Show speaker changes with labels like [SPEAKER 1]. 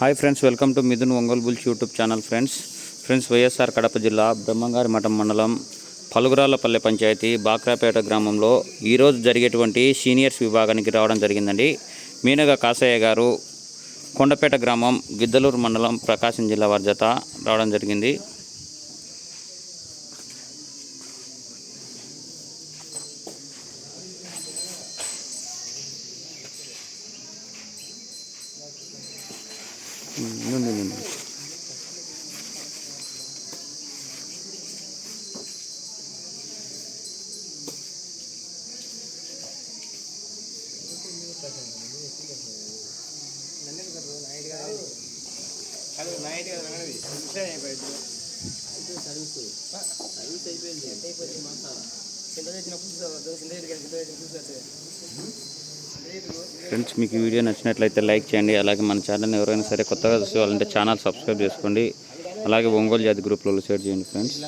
[SPEAKER 1] Hi friends welcome to Mithun Ongole bulls YouTube channel friends. Friends YSR Kadapa జిల్లా బ్రహ్మంగారి మఠం మండలం పలుగురాలపల్లె పంచాయతీ బాక్రాపేట గ్రామంలో ఈరోజు జరిగేటువంటి సీనియర్స్ విభాగానికి రావడం జరిగిందండి. మీనగ కాసయ్య గారు కొండపేట గ్రామం గిద్దలూరు మండలం ప్రకాశం జిల్లా వారి జత రావడం జరిగింది. నుండి నుండి ఫ్రెండ్స్ మీకు వీడియో నచ్చినట్లయితే లైక్ చేయండి. అలాగే మన ఛానల్ని ఎవరైనా సరే కొత్తగా చూసుకోవాలంటే ఛానల్ సబ్స్క్రైబ్ చేసుకోండి. అలాగే ఒంగోలు జాతి గ్రూప్లలో షేర్ చేయండి ఫ్రెండ్స్.